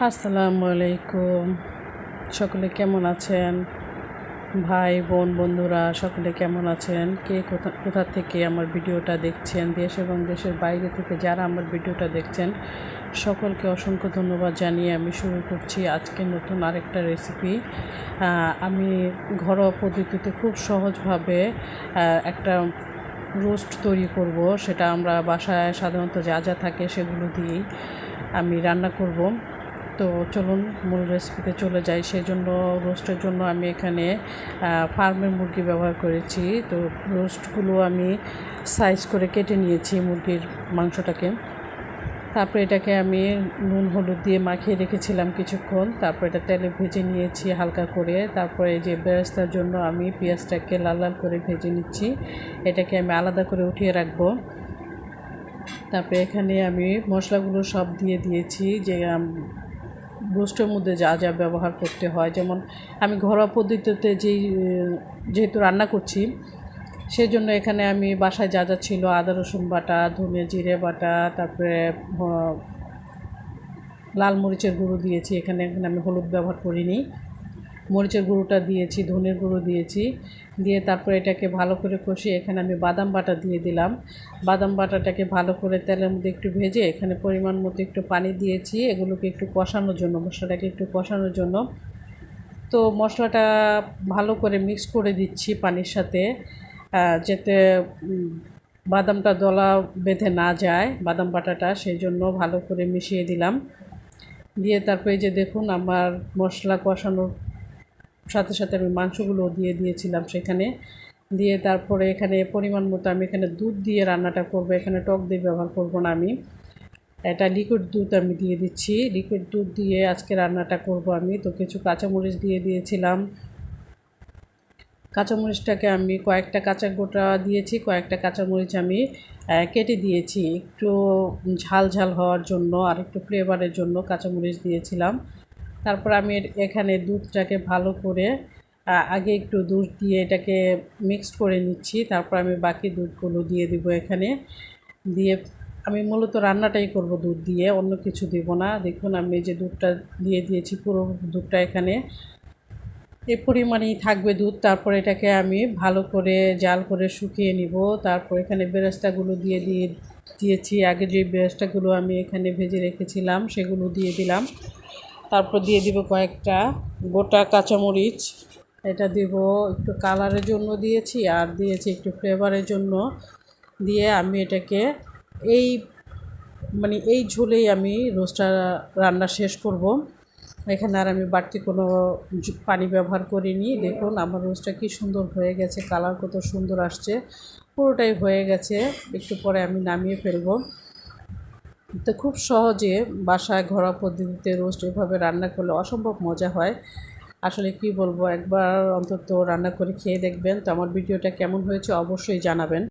আসসালামু আলাইকুম। সকলে কেমন আছেন? ভাই, বোন, বন্ধুরা, সকলে কেমন আছেন? কে কোথা কোথা থেকে আমার ভিডিওটা দেখছেন? দেশ এবং দেশের বাইরে থেকে যারা আমার ভিডিওটা দেখছেন, সকলকে অসংখ্য ধন্যবাদ জানিয়ে আমি শুরু করছি আজকে নতুন আরেকটা রেসিপি আমি ঘরোয়া পদ্ধতিতে খুব সহজভাবে একটা রোস্ট তৈরি করব। সেটা আমরা বাসায় সাধারণত যা যা থাকে সেগুলো দিয়েই আমি রান্না করব। তো চলুন মূল রেসিপিতে চলে যাই। সেজন্য রোস্টের জন্য আমি এখানে ফার্মের মুরগি ব্যবহার করেছি। তো রোস্টগুলো আমি সাইজ করে কেটে নিয়েছি মুরগির মাংসটাকে। তারপরে এটাকে আমি নুন, হলুদ দিয়ে মাখিয়ে রেখেছিলাম কিছুক্ষণ। তারপর এটা তেলে ভেজে নিয়েছি হালকা করে। তারপরে যে বেরেস্তার জন্য আমি পেঁয়াজটাকে লাল লাল করে ভেজে নিচ্ছি। এটাকে আমি আলাদা করে উঠিয়ে রাখব। তারপরে এখানে আমি মশলাগুলো সব দিয়ে দিয়েছি যে রোস্টের মধ্যে যা যা ব্যবহার করতে হয়, যেমন আমি ঘরোয়া পদ্ধতিতে যেই, যেহেতু রান্না করছি সেই জন্য এখানে আমি বাসায় যা যা ছিল, আদা, রসুন বাটা ধনে জিরে বাটা, তারপরে লাল মরিচের গুঁড়ো দিয়েছি, এখানে এখানে আমি হলুদ ব্যবহার করিনি। মরিচের গুঁড়োটা দিয়েছি, ধনের গুঁড়ো দিয়েছি। দিয়ে তারপরে এটাকে ভালো করে কষিয়ে এখানে আমি বাদাম বাটা দিয়ে দিলাম। বাদাম বাটাটাকে ভালো করে তেলের মধ্যে একটু ভেজে এখানে পরিমাণ মতো একটু পানি দিয়েছি, এগুলোকে একটু কষানোর জন্য, মশলাটাকে একটু কষানোর জন্য। তো মশলাটা ভালো করে মিক্স করে দিচ্ছি পানির সাথে যাতে বাদামটা দলা বেঁধে না যায়, বাদাম বাটাটা, সেই জন্য ভালো করে মিশিয়ে দিলাম। দিয়ে তারপরে যে দেখুন, আমার মশলা কষানোর সাথে সাথে আমি মাংসগুলো দিয়ে দিয়েছিলাম সেখানে। দিয়ে তারপরে এখানে পরিমাণ মতো আমি এখানে দুধ দিয়ে রান্নাটা করব। এখানে টক দিয়ে ব্যবহার করব না আমি। এটা লিকুইড দুধ আমি দিয়ে দিচ্ছি। লিকুইড দুধ দিয়ে আজকে রান্নাটা করব আমি। তো কিছু কাঁচামরিচ দিয়ে দিয়েছিলাম। কাঁচামরিচটাকে আমি কয়েকটা কাঁচা গোটা দিয়েছি, কয়েকটা কাঁচামরিচ আমি কেটে দিয়েছি। একটু ঝাল ঝাল হওয়ার জন্য আর একটু ফ্লেভারের জন্য কাঁচামরিচ দিয়েছিলাম। তারপর আমি এখানে দুধটাকে ভালো করে আগে একটু দুধ দিয়ে এটাকে মিক্সড করে নিচ্ছি। তারপর আমি বাকি দুধগুলো দিয়ে দিব এখানে। দিয়ে আমি মূলত রান্নাটাই করব দুধ দিয়ে, অন্য কিছু দিব না। দেখুন, আমি যে দুধটা দিয়ে দিয়েছি, পুরো দুধটা এখানে। এ পরিমাণেই থাকবে দুধ। তারপর এটাকে আমি ভালো করে জাল করে শুকিয়ে নিব। তারপর এখানে বেরেস্তাগুলো দিয়ে দিয়ে দিয়েছি। আগে যে বেরেস্তাগুলো আমি এখানে ভেজে রেখেছিলাম, সেগুলো দিয়ে দিলাম। তারপর দিয়ে দিব কয়েকটা গোটা কাঁচামরিচ। এটা দিব একটু কালারের জন্য দিয়েছি আর দিয়েছি একটু ফ্লেভারের জন্য দিয়ে আমি এটাকে এই মানে এই ঝোলেই আমি রোস্টটা রান্না শেষ করব। এখানে আর আমি বাড়তি কোনো পানি ব্যবহার করিনি। দেখুন আমার রোস্টটা কি সুন্দর হয়ে গেছে, কালার কত সুন্দর আসছে, পুরোটাই হয়ে গেছে। একটু পরে আমি নামিয়ে ফেলব। তো খুব সহজে বাসায় ঘরোয়া পদ্ধতিতে রোস্ট এভাবে রান্না করলে অসম্ভব মজা হয়। আসলে কি বলব? একবার অন্তত রান্না করে খেয়ে দেখবেন। তো আমার ভিডিওটা কেমন হয়েছে অবশ্যই জানাবেন।